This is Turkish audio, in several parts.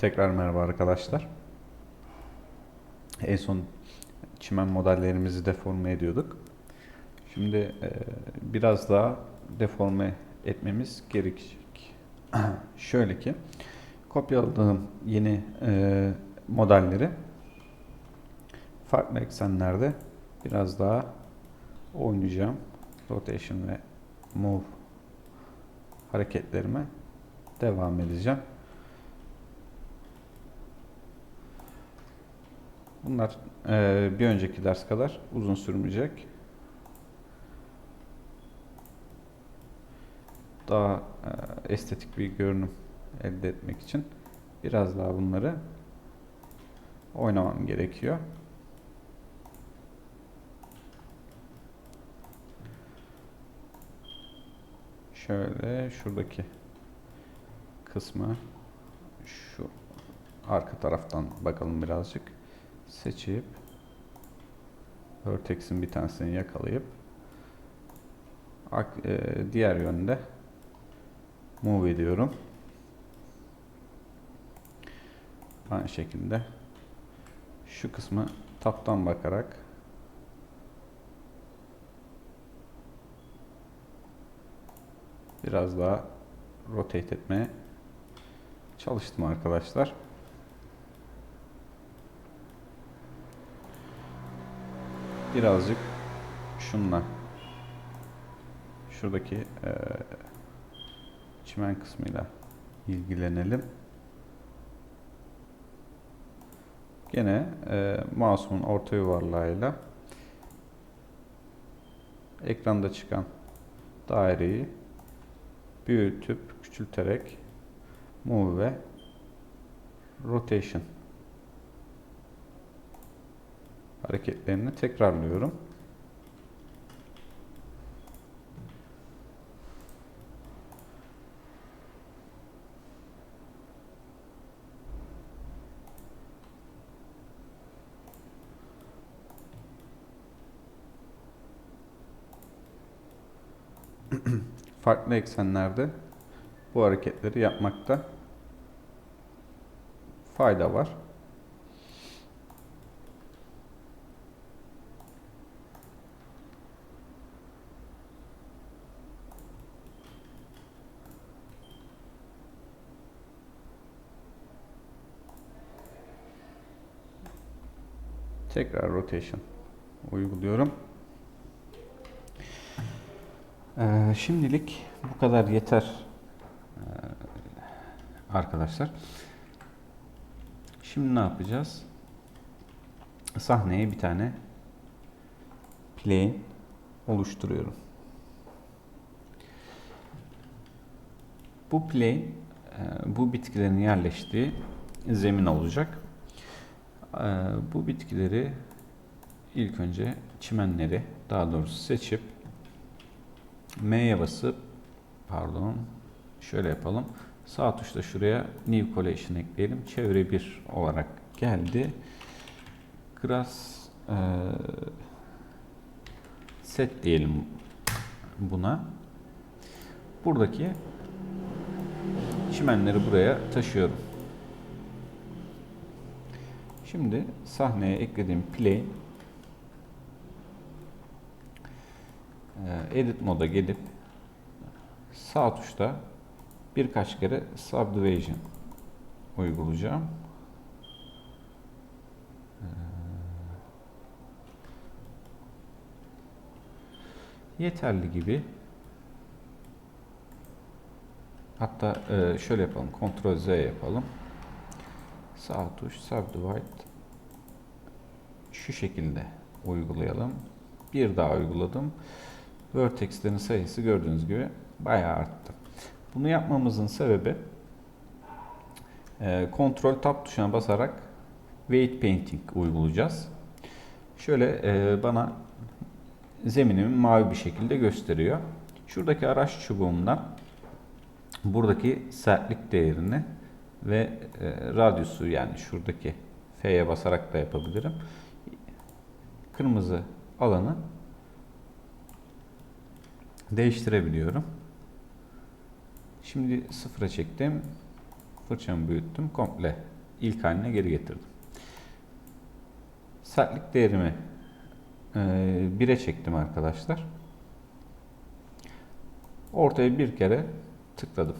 Tekrar merhaba arkadaşlar. En son çimen modellerimizi deforme ediyorduk. Şimdi e, biraz daha deforme etmemiz gerekecek. Şöyle ki kopyaladığım yeni e, modelleri farklı eksenlerde biraz daha oynayacağım. Rotation ve move hareketlerime devam edeceğim. Bunlar e, bir önceki ders kadar uzun sürmeyecek. Daha e, estetik bir görünüm elde etmek için biraz daha bunları oynamam gerekiyor. Şöyle şuradaki kısmı şu arka taraftan bakalım birazcık seçip vertex'in bir tanesini yakalayıp ak- e, diğer yönde move ediyorum. Aynı şekilde şu kısmı taptan bakarak biraz daha rotate etmeye çalıştım arkadaşlar. Birazcık şunla şuradaki e, çimen kısmıyla ilgilenelim. Gene e, mouse'umun orta yuvarlağıyla ekranda çıkan daireyi büyütüp küçülterek move ve rotation hareketlerini tekrarlıyorum. Farklı eksenlerde bu hareketleri yapmakta fayda var. Tekrar rotation uyguluyorum. Ee, şimdilik bu kadar yeter ee, arkadaşlar. Şimdi ne yapacağız? Sahneye bir tane plane oluşturuyorum. Bu plane e, bu bitkilerin yerleştiği zemin olacak. Ee, bu bitkileri ilk önce çimenleri daha doğrusu seçip M'ye basıp pardon şöyle yapalım. Sağ tuşla şuraya New Collection ekleyelim. Çevre 1 olarak geldi. Grass e, set diyelim buna. Buradaki çimenleri buraya taşıyorum. Şimdi sahneye eklediğim play edit moda gelip sağ tuşta birkaç kere subdivision uygulayacağım. Yeterli gibi. Hatta şöyle yapalım. Ctrl Z yapalım. Sağ tuş subdivide şu şekilde uygulayalım. Bir daha uyguladım. Vertex'lerin sayısı gördüğünüz gibi bayağı arttı. Bunu yapmamızın sebebi kontrol tab tuşuna basarak weight painting uygulayacağız. Şöyle e, bana zeminimi mavi bir şekilde gösteriyor. Şuradaki araç çubuğumdan buradaki sertlik değerini ve e, radyusu yani şuradaki F'ye basarak da yapabilirim. Kırmızı alanı değiştirebiliyorum. Şimdi sıfıra çektim. fırçamı büyüttüm. Komple ilk haline geri getirdim. Sertlik değerimi 1'e çektim arkadaşlar. Ortaya bir kere tıkladım.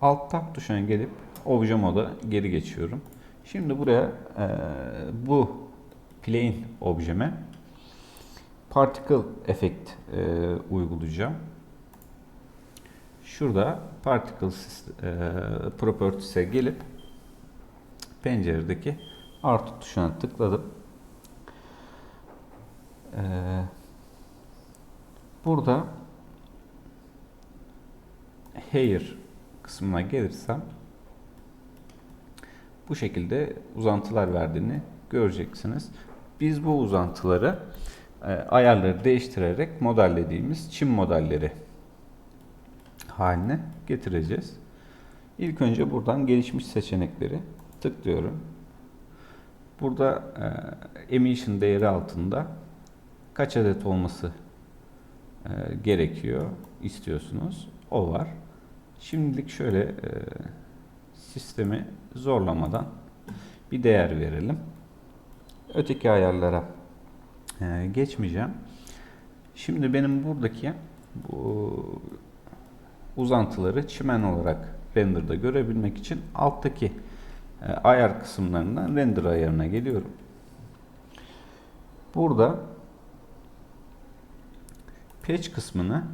Alt tab tuşuna gelip obje moda geri geçiyorum. Şimdi buraya e, bu plane objeme particle effect e, uygulayacağım. Şurada particle e, properties'e gelip penceredeki artı tuşuna tıkladım. E, burada hair kısmına gelirsem bu şekilde uzantılar verdiğini göreceksiniz. Biz bu uzantıları e, ayarları değiştirerek modellediğimiz çim modelleri haline getireceğiz. İlk önce buradan gelişmiş seçenekleri tıklıyorum. Burada e, emission değeri altında kaç adet olması e, gerekiyor istiyorsunuz. O var. Şimdilik şöyle e, sistemi zorlamadan bir değer verelim. Öteki ayarlara e, geçmeyeceğim. Şimdi benim buradaki bu uzantıları çimen olarak render'da görebilmek için alttaki e, ayar kısımlarından render ayarına geliyorum. Burada patch kısmını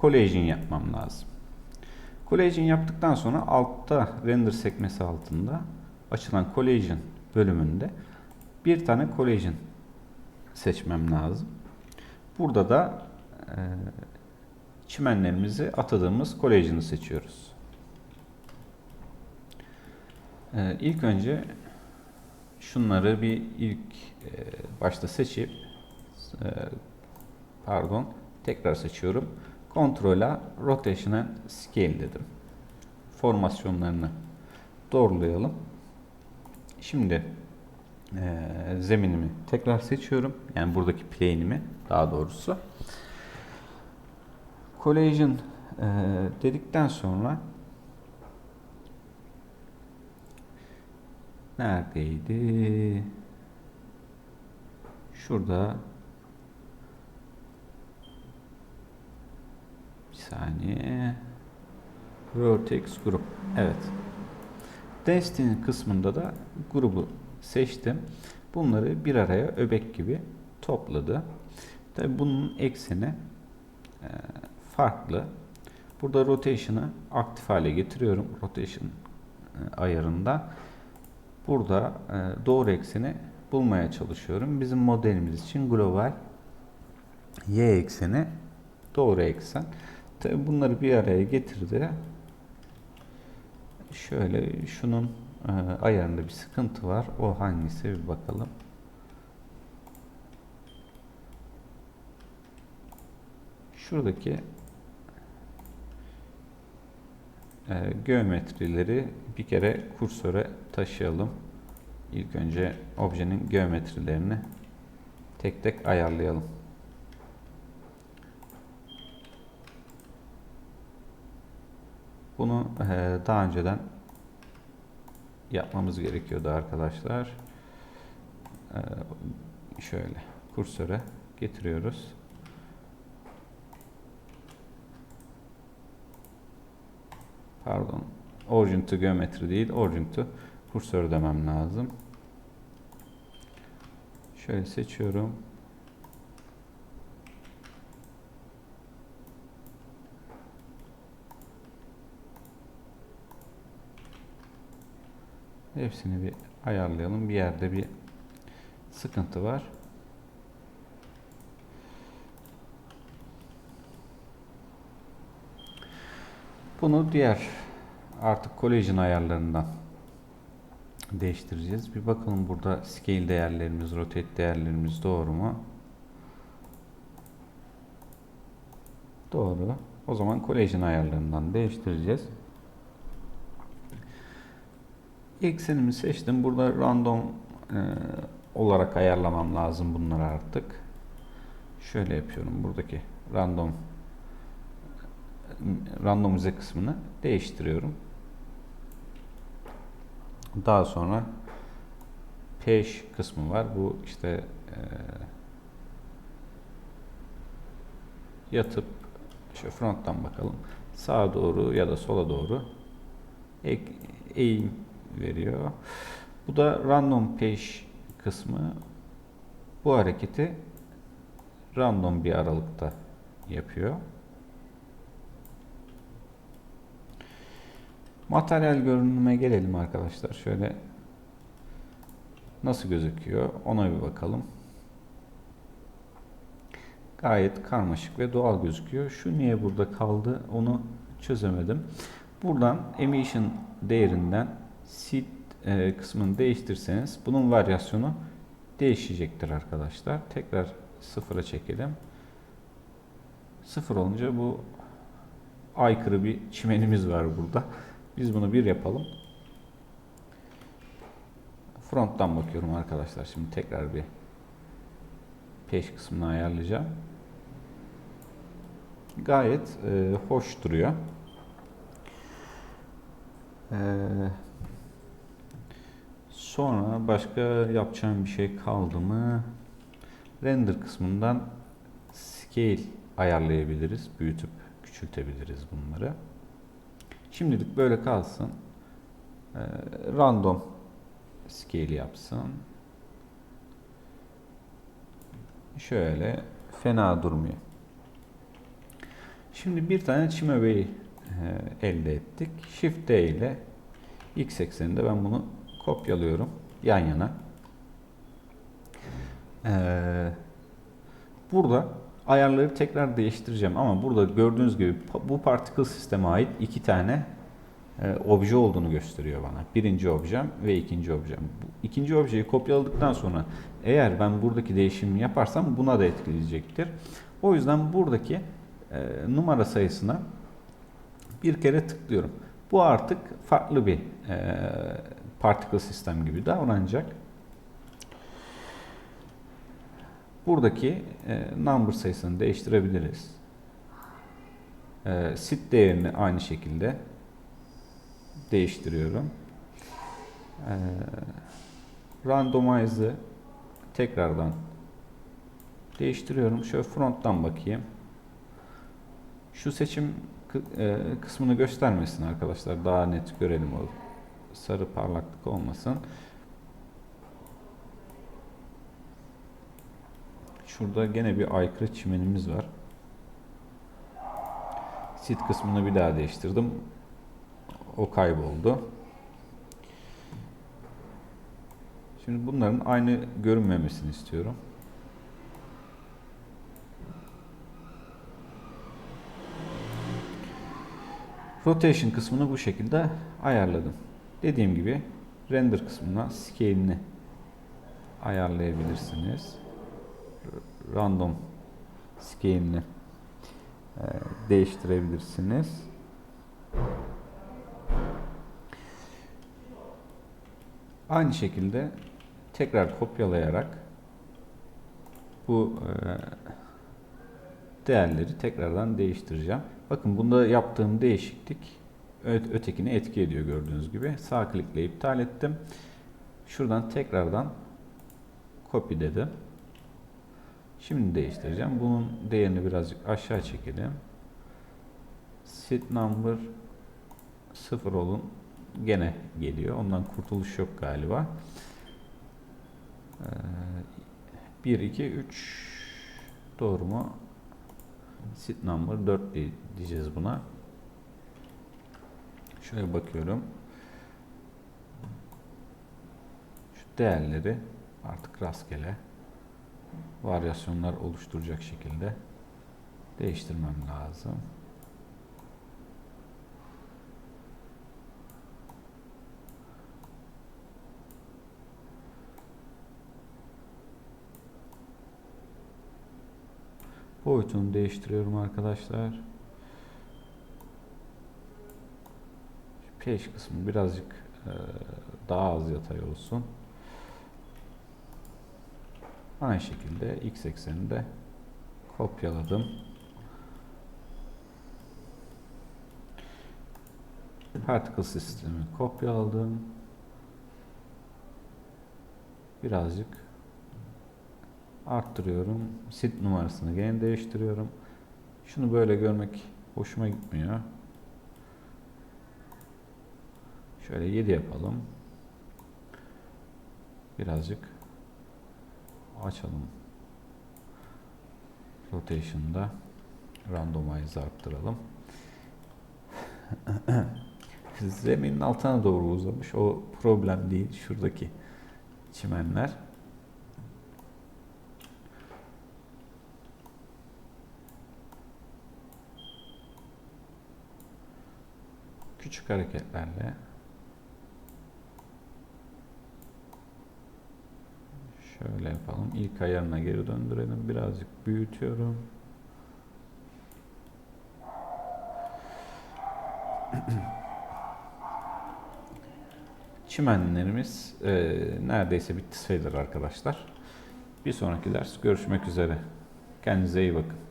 collision yapmam lazım. Collision yaptıktan sonra altta render sekmesi altında açılan collision bölümünde bir tane collision seçmem lazım. Burada da e, çimenlerimizi atadığımız collision'ı seçiyoruz. E, ilk önce şunları bir ilk e, başta seçip e, pardon tekrar seçiyorum. Kontrola Rotation and Scale dedim. Formasyonlarını doğrulayalım. Şimdi e, zeminimi tekrar seçiyorum. Yani buradaki plane'imi daha doğrusu. Collision e, dedikten sonra neredeydi? Şurada saniye. Vertex grup. Evet. Destiny kısmında da grubu seçtim. Bunları bir araya öbek gibi topladı. Tabi bunun ekseni e, farklı. Burada rotation'ı aktif hale getiriyorum. Rotation e, ayarında. Burada e, doğru ekseni bulmaya çalışıyorum. Bizim modelimiz için global y ekseni doğru eksen. Bunları bir araya getirdi. Şöyle şunun e, ayarında bir sıkıntı var. O hangisi bir bakalım. Şuradaki e, geometrileri bir kere kursöre taşıyalım. İlk önce objenin geometrilerini tek tek ayarlayalım. Bunu e, daha önceden yapmamız gerekiyordu arkadaşlar. E, şöyle kursöre getiriyoruz. Pardon. Origin to geometri değil, origin to kursör demem lazım. Şöyle seçiyorum. Hepsini bir ayarlayalım. Bir yerde bir sıkıntı var. Bunu diğer artık collision ayarlarından değiştireceğiz. Bir bakalım burada scale değerlerimiz, rotate değerlerimiz doğru mu? Doğru. O zaman collision ayarlarından değiştireceğiz. Eksenimi seçtim. Burada random e, olarak ayarlamam lazım bunları artık. Şöyle yapıyorum. Buradaki random randomize kısmını değiştiriyorum. Daha sonra page kısmı var. Bu işte e, yatıp şu fronttan bakalım. Sağa doğru ya da sola doğru eğim veriyor. Bu da random page kısmı. Bu hareketi random bir aralıkta yapıyor. Materyal görünüme gelelim arkadaşlar. Şöyle nasıl gözüküyor ona bir bakalım. Gayet karmaşık ve doğal gözüküyor. Şu niye burada kaldı onu çözemedim. Buradan emission değerinden seed e, kısmını değiştirseniz bunun varyasyonu değişecektir arkadaşlar. Tekrar sıfıra çekelim. Sıfır olunca bu aykırı bir çimenimiz var burada. Biz bunu bir yapalım. Fronttan bakıyorum arkadaşlar. Şimdi tekrar bir peş kısmını ayarlayacağım. Gayet e, hoş duruyor. E, sonra başka yapacağım bir şey kaldı mı? Render kısmından scale ayarlayabiliriz. Büyütüp küçültebiliriz bunları. Şimdilik böyle kalsın. Ee, random scale yapsın. Şöyle fena durmuyor. Şimdi bir tane çim öbeği elde ettik. Shift D ile X ekseninde ben bunu kopyalıyorum yan yana. Ee, burada ayarları tekrar değiştireceğim ama burada gördüğünüz gibi bu particle sisteme ait iki tane e, obje olduğunu gösteriyor bana. Birinci objem ve ikinci objem. Bu, ikinci objeyi kopyaladıktan sonra eğer ben buradaki değişimi yaparsam buna da etkileyecektir. O yüzden buradaki e, numara sayısına bir kere tıklıyorum. Bu artık farklı bir e, particle sistem gibi davranacak. Buradaki e, number sayısını değiştirebiliriz. E, sit değerini aynı şekilde değiştiriyorum. E, randomize'ı tekrardan değiştiriyorum. Şöyle fronttan bakayım. Şu seçim e, kısmını göstermesin arkadaşlar. Daha net görelim o sarı parlaklık olmasın. Şurada gene bir aykırı çimenimiz var. Sit kısmını bir daha değiştirdim. O kayboldu. Şimdi bunların aynı görünmemesini istiyorum. Rotation kısmını bu şekilde ayarladım. Dediğim gibi render kısmına scale'ini ayarlayabilirsiniz random scale'ini e, değiştirebilirsiniz. Aynı şekilde tekrar kopyalayarak bu e, değerleri tekrardan değiştireceğim. Bakın bunda yaptığım değişiklik ötekini etki ediyor gördüğünüz gibi. Sağ klikle iptal ettim. Şuradan tekrardan copy dedim. Şimdi değiştireceğim. Bunun değerini birazcık aşağı çekelim. Sit number 0 olun gene geliyor. Ondan kurtuluş yok galiba. 1, 2, 3 doğru mu? Sit number 4 diyeceğiz buna. Şöyle bakıyorum. Şu değerleri artık rastgele varyasyonlar oluşturacak şekilde değiştirmem lazım. Boyutunu değiştiriyorum arkadaşlar. Peş kısmı birazcık daha az yatay olsun. Aynı şekilde x ekseninde kopyaladım. Particle sistemi kopyaladım. Birazcık arttırıyorum. Sit numarasını gene değiştiriyorum. Şunu böyle görmek hoşuma gitmiyor. Şöyle 7 yapalım. Birazcık açalım. Rotation'da randomize arttıralım. Zeminin altına doğru uzamış. O problem değil. Şuradaki çimenler. Küçük hareketlerle şöyle yapalım. İlk ayarına geri döndürelim. Birazcık büyütüyorum. Çimenlerimiz e, neredeyse bitti sayılır arkadaşlar. Bir sonraki ders görüşmek üzere. Kendinize iyi bakın.